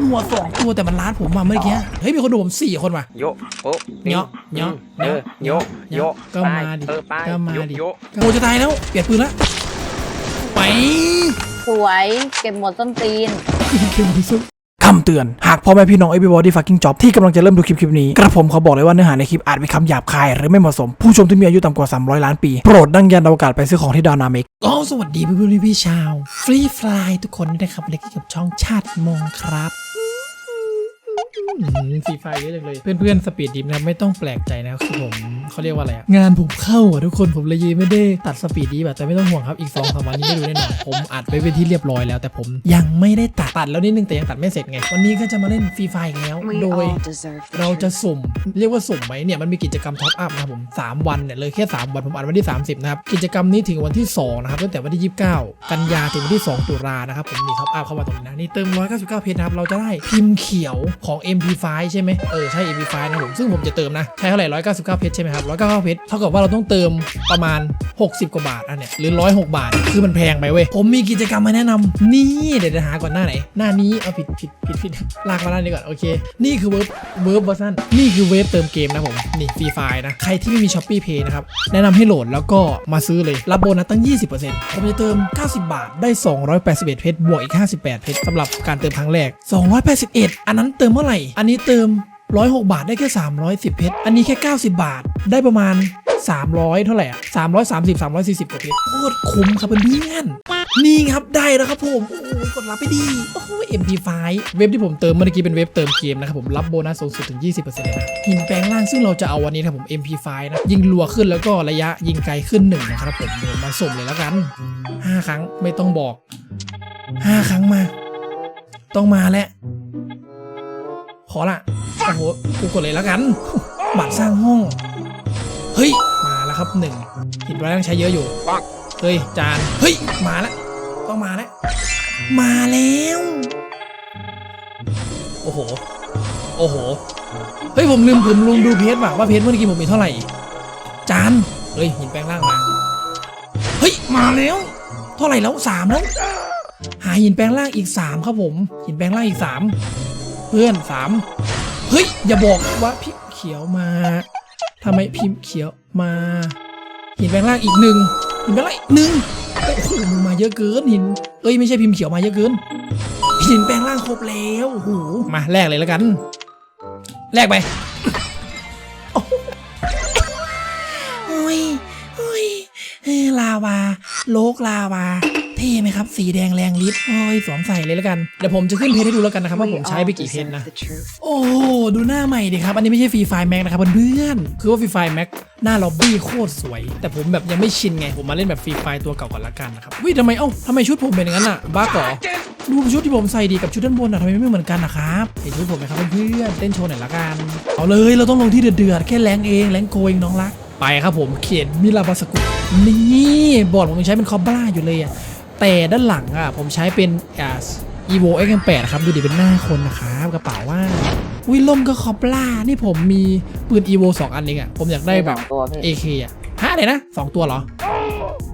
นหัวสองตัวแต่มันล้านผมมาเมื่อกี้เฮ้ยมีคนดูผมสี่คนว่ะโยโอะเนาะเนาะเออโยโยก็มาดิเออไปก็มาโยดิโยโอ้จะตายแล้วเปลี่ยนปืนละไปสวยเก็บหมดต้นตีนคำเตือน หากพ่อแม่พี่น้อง everybody fucking job ที่กำลังจะเริ่มดูคลิปคลิปนี้ กระผมขอบอกเลยว่าเนื้อหาในคลิปอาจมีคำหยาบคาย หรือไม่เหมาะสม ผู้ชมที่มีอายุต่ำกว่า 300 ล้านปี โปรดดังยันอวกาศไปซื้อของที่ดาวนาเมกอ๋อสวัสดีพี่พี่พี่ชาว ฟรีฟลายทุกคนด้วยนะครับเล็กกับช่องชาติมงครับ สีไฟเยอะจังเลย เพื่อนๆสปีดดิมนะครับไม่ต้องแปลกใจนะครับคือผมเขาเรียกว่าอะไรอะงานผมเข้าอะทุกคนผมเลยยังไม่ได้ตัดสปีดดีแบบแต่ไม่ต้องห่วงครับอีก2อสวันนี้ได้ดูแน่นอนผมอัดไปเป็นที่เรียบร้อยแล้ว แต่ผมยังไม่ได้ตัดตัดแล้วนิดนึงแต่ยังตัดไม่เสร็จไง วันนี้ก็จะมาเล่นฟรีไฟอีกแล้ว โดย เราจะสุ่ม เรียกว่าสุ่มไหมเนี่ยมันมีกิจกรรมท็อปอัพนะครับผม3วันเนี่ยเลยแค่ 3 วันผมอ่านวันที่ 30นะครับกิจกรรมนี้ถึงวันที่2นะครับตั้งแต่วันที่ 29 กันยาถึงวันที่ 2 ตุลานะครับผมมีท็อปอัพเข้ามาตรงนี้นะนี่เติม199เพชรนะครับเราจะได้พิมพ์เขียวของ MP5 ใช่ไหมเออใช่ MP5 นะผมซึ่งผมจะเติมนะ ใช้เท่าไหร่199เพชรใช่ไหมครับ199เพชรเท่ากับว่าเราต้องเติมประมาณ 60 กว่าบาทอันเนี่ยหรือ 106 บาท คือมันแพงไปเว้ย ผมมีกิจกรรมมาแนะนำนี่เดี๋ยวจะหาก่อนหน้าไหน หน้านี้เอาผิดผิดผิดผิดลากมาหน้านี้ก่อนโอเค นี่คือเวิร์บเวิร์บเวอร์ชันนี่คือเวฟเติมเกมนะผมนี่ฟรีไฟนะใครที่ไม่มี s h อ p e e Pay นะครับแนะนำให้โหลดแล้วก็มาซื้อเลยรับโบนัสตั้ง 20%ผมจะเติม 90 บาทได้ 281 เพชรบวกอีก 58 เพชรสำหรับการเติมครั้งแรก 281 อันนั้นเติมเมื่อไหร่อันนี้เติม 106 บาทได้แค่ 310 เพชร อันนี้แค่ 90 บาท ได้ประมาณ 300 เท่าไหร่อะ330 340กว่าเพชร โคตรคุ้มครับเพื่อนนี่ครับได้แล้วครับผม โอ้ยกดรับไปดี โอ้ย MP5 เว็บที่ผมเติมเมื่อกี้เป็นเว็บเติมเกมนะครับผมรับโบนัสสูงสุดถึง 20%เลยนะหินแปลงล่างซึ่งเราจะเอาวันนี้นะครับผม MP5 นะยิงรัวขึ้นแล้วก็ระยะยิงไกลขึ้นหนึ่งนะครับผมเดี๋ยวมาสุ่มเลยแล้วกัน 5 ครั้งไม่ต้องบอก 5 ครั้งมา ต้องมาแล้ว อละโอ้โหกูกดเลยแล้วกัน บัตรสร้างห้อง เฮ้ย มาแล้วครับหนึ่งหินไว้ต้องใช้เยอะอยู่ เฮ้ย จาน เฮ้ย มาแล้ว ต้องมาแล้ว มาแล้ว โอ้โห โอ้โห เฮ้ย ผมลืมผมลืมดูเพจว่ะว่าเพจเมื่อกี้ผมมีเท่าไหร่ จาน เฮ้ย หินแปลงร่างมา เฮ้ย มาแล้ว เท่าไหร่แล้วสามแล้ว หาหินแปลงร่างอีกสามครับผม หินแปลงร่างอีกสาม พื่อนสามเฮ้ย อย่าบอกว่าพิมพ์เขียวมาทำไมพิมพ์เขียวมาหินแปลงร่างอีกหนึ่งหินแปลงร่างอีกหนึ่งโอ้โหมึงมาเยอะเกินหิน เอ้ยไม่ใช่พิมพ์เขียวมาเยอะเกินหินแปลงร่างครบแล้วโอ้โหมาแลกเลยแล้วกันแลกไปโอ้ยโอ้ยลาวาโลกลาวา เท่ไหมครับ สีแดงแรงฤทธิ์โอ้ยสวมใส่เลยแล้วกัน เดี๋ยวผมจะขึ้นเพจให้ดูแล้วกันนะครับว่าผมใช้ไปกี่เพจนะ โอ้โหดูหน้าใหม่ดิครับ อันนี้ไม่ใช่ฟรีไฟแม็กนะครับเพื่อนๆคือว่าฟรีไฟแม็กหน้าล็อบบี้โคตรสวย แต่ผมแบบยังไม่ชินไง ผมมาเล่นแบบฟรีไฟตัวเก่าก่อนละกันนะครับวิทำไมเอ้าทำไมชุดผมเป็นอย่างนั้นอะบ้าก่อดูชุดที่ผมใส่ดีกับชุดด้านบนอะทำไมไม่เหมือนกันนะครับเห็นชุดผมไหมครับเพื่อนๆเต้นโชว์หน่อยละกันเอาเลยเราต้องลงที่เดือดๆแค่แรงเองแรงโกเองน้องรักไปครับผมเขียนมิลาบาสกุนี่บอร์ดผมยังใช้เป็นคอบ้าอยู่เลยอะ แต่ด้านหลังอะผมใช้เป็นอ่า evo x m 8ครับ ดูดิเป็นหน้าคนนะครับกระเป๋าว่าวิลมก็คอปล่า นี่ผมมีปืน evo 2 อันเองอะ ผมอยากได้แบบมีสองตัวพี่ ak อะฮะอะไรนะสองตัวเหรอ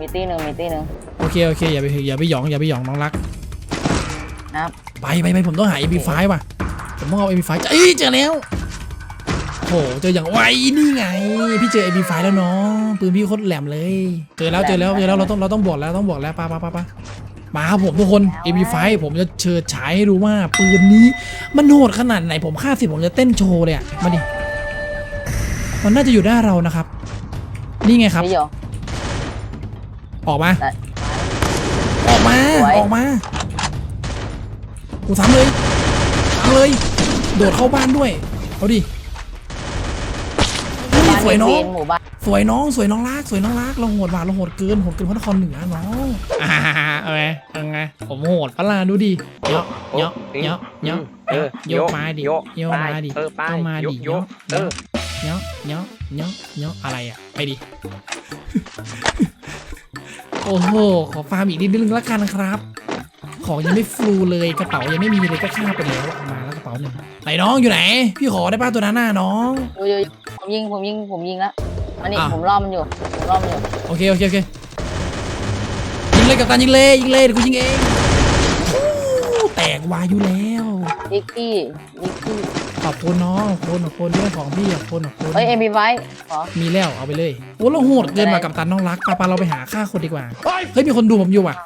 มีตีหนึ่งมีตีหนึ่ง โอเค โอเค อย่าไปอย่าไปหยองอย่าไปหยองน้องรักนะครับ ไปไปไปผมต้องหา mp5 ว่ะ ผมต้องเอา mp5 จะเอ้ยเจอแล้วโหเจออย่างไวนี่ไง พี่เจอ mp5 แล้วเนาะปืนพี่โคตรแหลมเลย เจอแล้วเจอแล้วเจอแล้วเราต้องเราต้องบอกแล้วต้องบอกแล้วป้าป้าป้าป้ามาครับผมทุกคน mp5 ผมจะเชิดฉายให้รู้ว่า ปืนนี้มันโหดขนาดไหนผมค่าสิบผมจะเต้นโชว์เลยอะมาดิมันน่าจะอยู่หน้าเรานะครับ นี่ไงครับพี่โยออกมา ได้ ออกมาสวยออกมากูซ้ำเลยซ้ำเลย โดดเข้าบ้านด้วย เอาดิเฮ้ยบ้าน สวยน้องจีหมู่บ้านสวยน้องสวยน้องรักสวยน้องรักเราโหดว่ะเราโหดเกินโหดเกินพระนครเหนือน้องอ่าเอาไงเอาไงผมโหดปะล่ะดูดิเยาะเยาะเยาะเยาะเออโยกมาดิโยโยกมาดิเออไปเข้ามาดิโยกเออเนาะเนาะเนาะเนาะอะไรอะไปดิโอ้โหขอฟาร์มอีกนิดนึงละกันครับ ของยังไม่ฟูเลยกระเป๋ายังไม่มีเลยก็ฆ่าไปแล้วเอามาแล้วกระเป๋าหนึ่งไหนน้องอยู่ไหน พี่ขอได้ป้าตัวนั้นน่ะน้องโยโยโยผมยิงผมยิงผมยิงแล้วอันนี้อะ ผมล่อมันอยู่ผมล่อมันอยู่โอเคโอเคโอเคยิงเลยกับตันยิงเลยยิงเลยเดี๋ยวกูยิงเองอู้แตกวายอยู่แล้วนิกกี้นิกกี้ขอบคุณน้องขอบคุณขอบคุณเรื่องของพี่ขอบคุณขอบคุณเฮ้ยเอ็มบีไว้ขอมีแล้วเอาไปเลยโอ้เราโหดเกินมากับตันน้องรักปาปาเราไปหาฆ่าคนดีกว่าเฮ้ยมีคนดูผมอยู่อะ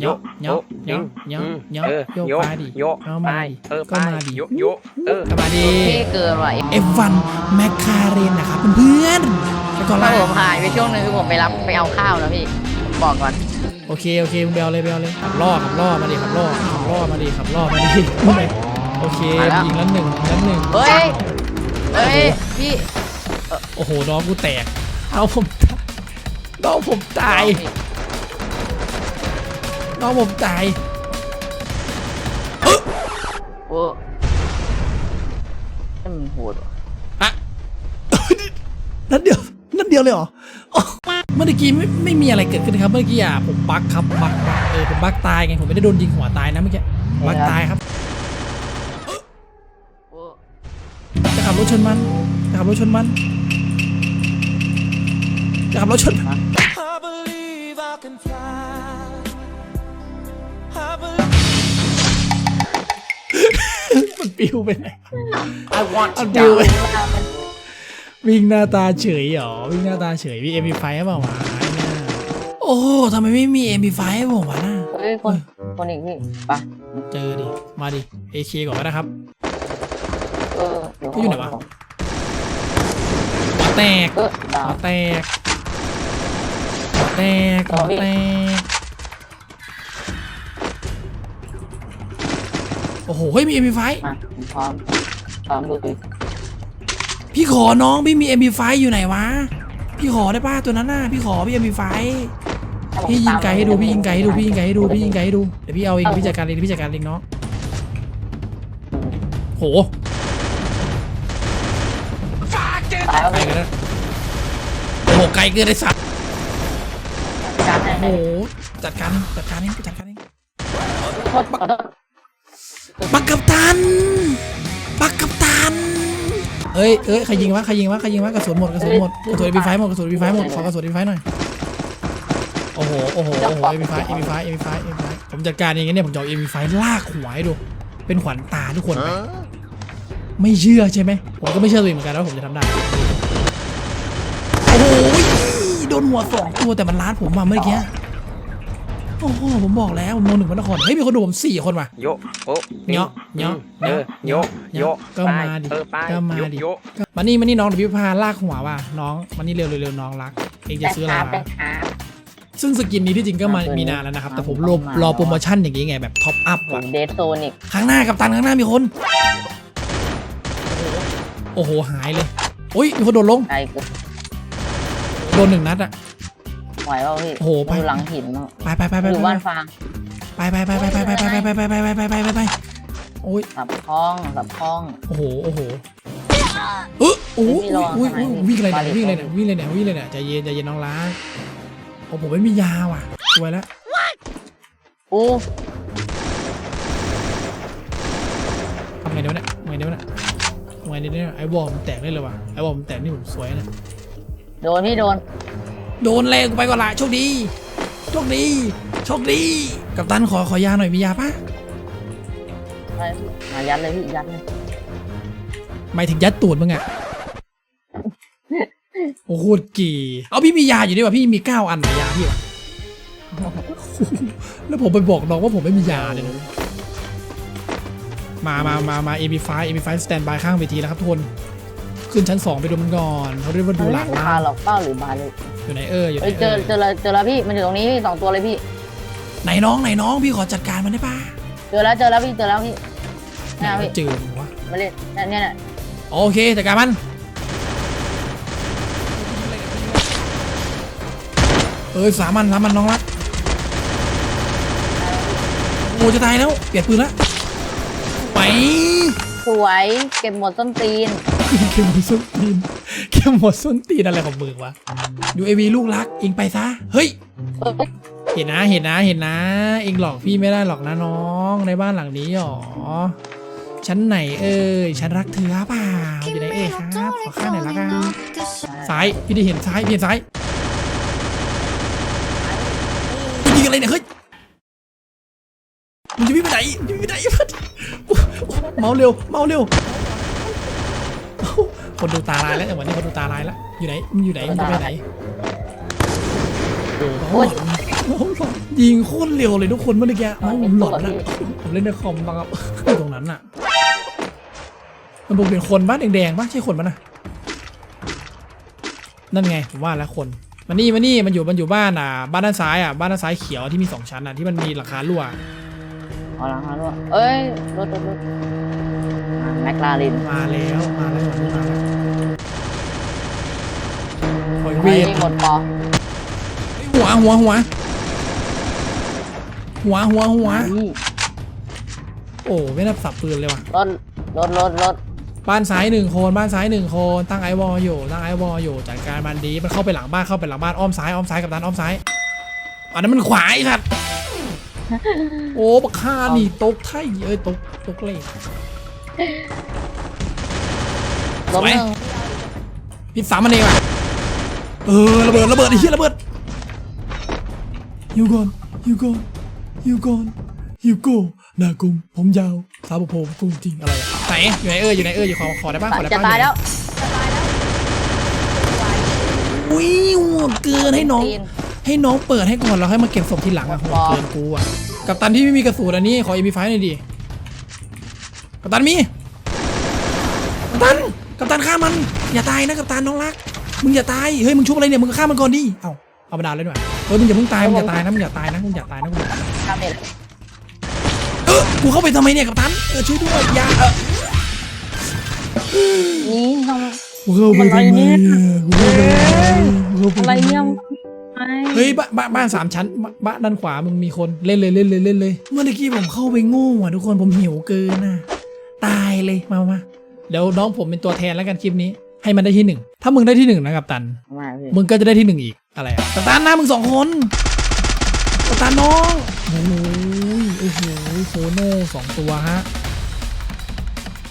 โยเนาะเนาะยิเนาะงเนาะอืมเนาะเออโยโยกมาดิโยเอาไปมาดิเออก็ไปมาดิโยโยเออก็มาดิพี่เกินว่ะ F1 แมคคาเรนนะครับเพื่อนๆแล้วก็ถ้าล่าผมหายไปช่วงหนึงคือผมไปรับไปเอาข้าวนะพี่ผมบอกก่อนโอเคโอเคมึงเบลเลยเบลเลยขับล่อขับล่อมาดิขับล่อขับล่อมาดิขับล่อมาดิโอเคยิงแล้วหนึ่งยิงแล้วหนึ่งเฮ้ยเฮ้ยพี่โอ้โหน้องกูแตกเอาผมน้องผมตาย น้องผมตายโอ้นี่มันโหดว่ะอะนัดเดียวนัดเดียวเลยเหรออ๋อเมื่อกี้ไม่ไม่มีอะไรเกิดขึ้นนะครับ เมื่อกี้อะผมบักครับบักบักเออผมบักตายไงผมไม่ได้โดนยิงหัวตายนะเมื่อกี้บักตายครับโอ้จะขับรถชนมันจะขับรถชนมันจะขับรถชนมัน มันปิวไปไหน I want มัน to ปิวไป die วิ่งหน้าตาเฉยเหรอ วิ่งหน้าตาเฉย มี MP5 เปล่าวะไอ้เนี่ยโอ้โหทำไมไม่มี MP5 ผมวะน่ะเฮ้ยคน คนอีกพี่ไปเจอดิ มาดิ AK ก่อนก็ได้ครับ เออเดี๋วเขาอยู่ไหนวะหัวแตกเออดาวหัวแตกหัวแตกหัวแตก อ้โหเฮ้ยมี MP5 มาผมพร้อมพร้อมดูดิพี่ขอน้องพี่มี MP5 อยู่ไหนวะ พี่ขอได้ป่ะตัวนั้นน่ะพี่ขอพี่ MP5 พี่ยิงไกลให้ดูพี่ยิงไกลให้ดูพี่ยิงไกลให้ดูพี่ยิงไกลให้ดูเดี๋ยวพี่เอาเองพี่จัดการเองพี่จัดการเองเนาะโหตายแล้วไกลกันแล้วโอ้โหไกลเกินไอ้สัตว์การให้โอ้โหจัดการเองจัดการเองจัดการเองโทษขอโทษ อ้ยเอ้ยใครยิงวะใครยิงวะใครยิงวะกระสุนหมดกระสุนหมดกระสุน MP5 หมดกระสุน MP5 หมดขอกระสุน MP5 หน่อยโอ้โหโอ้โหโอ้โห MP5 MP5 MP5 MP5 ผมจัดการเองนะเนี่ยผมจะเอา MP5 ลากหัวให้ดูเป็นขวัญตาทุกคนไปไม่เชื่อใช่ไหมผมก็ไม่เชื่อตัวเองเหมือนกันว่าผมจะทำได้โอ้โหโดนหัวสองตัวแต่มันล้านผมมาเมื่อกี้ โอ้โหผมบอกแล้วผมโดนหนึ่งพระนครเฮ้ยมีคนดูผมสี่คนว่ะโยโอ้เนาะเนาะเออโยโยก็ไปมาดิเออไปก็มาดิโยโยมานี่มานี่น้องเดี๋ยวพี่พาลากหัวว่ะน้องมานี่เร็วเร็วเร็วน้องรักเองจะซื้ออะไรไปวะหาซึ่งสกินนี้ที่จริงก็มามีนานแล้วนะครับ แต่ผมรอรอโปรโมชั่นอย่างงี้ไงแบบท็อปอัพผว่ะมเดทโซนิกข้างหน้ากับตันข้างหน้ามีคน โอ้โหหายเลยโอ้ยมีคนโดนลงไกลเกินโดนหนึ่งนัดอะ ไหวเปล่าพี่โอ้โหไปอยู่หลังหินเนอะไปไปไปไปอยู่ไปบ้านฟางไปไปไปไปไปไปไปไปไปไปไปไปไปไปไปโอ้ยสับคล้องสับคล้อง โอ้โหโอ้โหเออโอ้โหพี่ระวังอุ้ยข้างในอุ้ยวิ่งอะไรมาดิเนี่ยวิ่งอะไรเนี่ยวิ่งอะไรเนี่ยวิ่งอะไรเนี่ยใจเย็นใจเย็นน้องรักโอ้ผมไม่มียาว่ะสวยแล้วอู้ทำไงเดี๋ยวเนี่ยทำไงเดี๋ยวเนี่ยทำไงเดี๋ยวเนี่ยไอ้บอลมนแตกได้เลยว่ะไอ้บอลมนแตกนี่ผมสวยนะโดนพี่โดน โดนแรงกูไปก่อนละโชคดีโชคดีโชคดี กัปตันขอขอยาหน่อยมียาปะไปมายัดเลยพี่ยัดเลยหมายถึงยัดตูดมึงอะโอ้โหโคตรกี่ เอาพี่มียาอยู่ด้วยว่ะพี่มีเก้าอันนะยาพี่วะแล้วผมไปบอกน้องว่าผมไม่มียาเลยนะมามามามา AB5 AB5 สแตนบายข้างเวทีแล้วครับทุกคน ขึ้นชั้นสองไปดูมันก่อนเขาเรียกว่าดูหลังไม่ล่าพางหรอกเป้าหรือบาเลยอยู่ไหนเอออยู่ไหนเอ้ยเจเอออเจอแล้วเจอแล้วพี่มันอยู่ตรงนี้พี่สองตัวเลยพี่ ไหนน้องไหนน้องพี่ขอจัดการมันได้ปะเจอแล้วเจอแล้วพี่เจอแล้วพี่ไหนเนี่ยพี่ว่าเจอมันวะมาเล่นเนี่ยเนี่ยเนี่ยโอเคจัดการมันเอ้ยสามันสามันน้องรักโอ้จะตายแล้วเปลี่ยนปืนละไปสวยเก็บหมดส้นตีน เข็มหมดส้นตีน เข็มหมดส้นตีนอะไรของมึงวะดูเอวีลูกรักเองไปซะ เฮ้ย เห็นนะเห็นนะเห็นนะ เองหลอกพี่ไม่ได้หรอกนะน้องในบ้านหลังนี้หรอชั้นไหนเอ้ยฉันรักเธอเปล่าอยู่ไหนเอ้ยครับขอข้างหน่อยละกันซ้ายพี่ได้เห็นซ้ายพี่เห็นซ้ายยิงอะไรเนี่ยเฮ้ยมึงจะวิ่งไปไหนมึงจะวิ่งไปไหนพัดเมาเร็วเมาเร็ว คนดูตาลายแล้วจังหวะนี้คนดูตาลายแล้ว อยู่ไหนมึงอยู่ไหนมึงจะไปไหนโอ้ยยิงโคตรเร็วเลยทุกคนเมื่อกี้เมาผมหลอนนะผมเล่นในคอมบ้างครับอยู่ตรงนั้นน่ะ มันบอกเป็นคนบ้านแดงๆป่ะใช่คนป่ะนะนั่นไงผมว่าแล้วคนมันนี่มันนี่มันอยู่มันอยู่บ้านอะ บ้านด้านซ้ายอะบ้านด้านซ้ายเขียวที่มีสองชั้นอะที่มันมีหลังคารั่วเอาละฮะด้วยเอ้ยรถรถรถ แมคลาเรนมาแล้วมาแล้วมาแล้วโอ้ยเวเฮ้ยทหมดปอหัวหัวหัวหัวหัวหัวนี่โอ้ไม่ได้สับปืนเลยว่ะรถรถรถรถบ้านซ้ายหนึ่งคนบ้านซ้ายหนึ่งคนตั้งไอวอลอยู่ตั้งไอวอลอยู่จัดการมันดีมันเข้าไปหลังบ้านเข้าไปหลังบ้านอ้อมซ้ายอ้อมซ้ายกับด้านอ้อมซ้ายอันนั้นมันขวาไอ้สัตว์โอ้บักฆ่านี่ตกไทยเอ้ยตกตกเลย รถหนึ่งพิษสามมันเองว่ะเออระเบิดระเบิดไอ้เหี้ยระเบิดฮิวก่อนฮิวก่อนฮิวก่อนฮิวโก้หน้ากลมผมยาวสาวโพงกุ้งจริงอะไรอะไหนอยู่ไหนเอออยู่ไหนเอออยู่ขอขอได้ป่ะขอได้จะป่ะตายแล้วอุ้ยหัวเกินให้น้อง ตีนให้น้องเปิดให้ก่อนแล้วให้มาเก็บศพทีหลังอะโหดเกินกูอะกับตันที่ไม่มีกระสุนอันนี้ขอเอ็มพีไฟหน่อยดิ กับตันมี กับตัน กับตันฆ่ามัน อย่าตายนะกับตันน้องรัก มึงอย่าตาย เฮ้ยมึงชุบอะไรเนี่ย มึงก็ฆ่ามันก่อนดิ เอ้าเอามาดาวเลยหน่อยเฮ้ยมึงอย่าเพิ่งตาย มึงอย่าตายนะ มึงอย่าตายนะ มึงอย่าตายนะมึงอย่าตายข้ามเน็ตเออกูเข้าไปทำไมเนี่ยกับตัน เออช่วยด้วยอย่าเออนี่ทำไมกูเข้าไปทำไมเนี่ยกูเข้าไปกูเข้าไปอะไรเนี่ยไม่เฮ้ยบ้านบ้านบ้านสามชั้นบ้านบ้านด้านขวามึงมีคนเล่นเลยเล่นเลยเล่นเลย เมื่อกี้ผมเข้าไปโง่อะทุกคนผมหิวเกินน่ะ ตายเลยมามามาเดี๋ยวน้องผมเป็นตัวแทนแล้วกันคลิปนี้ ให้มันได้ที่หนึ่งถ้ามึงได้ที่หนึ่งนะกับตันไม่พี่มึงก็จะได้ที่หนึ่งอีกอะไรอะกับตันนะมึงสองคนกับตันน้องโอ้โหโอ้โหโคโน่สองตัวฮะ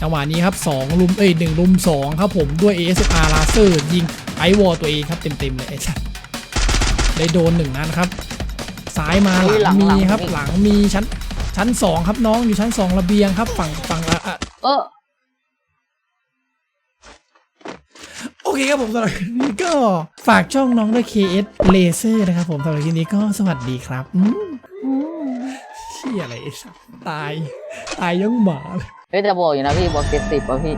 จังหวะนี้ครับสองลุมเอ้ยหนึ่งลุมสองครับผมด้วย ASMR ลาเซอร์ยิงไอวอลตัวเองครับเต็มๆเลยไอ้สัสได้โดนหนึ่งนัดครับซ้ายมาหลังมีครับหลังมีชั้นชั้นสองครับน้องอยู่ชั้นสองระเบียงครับฝั่งฝั่งละอะ เออโอเคครับผมสำหรับคลิปนี้ก็ฝากช่องน้องด้วย KS Laser นะครับผมสำหรับคลิปนี้ก็สวัสดีครับอืมอืมเชี่ยอะไรไอ้สัสตาย ตายยังหมาเลย เฮ้ยแต่บอกอยู่นะพี่บอกเจ็ดสิบป่ะพี่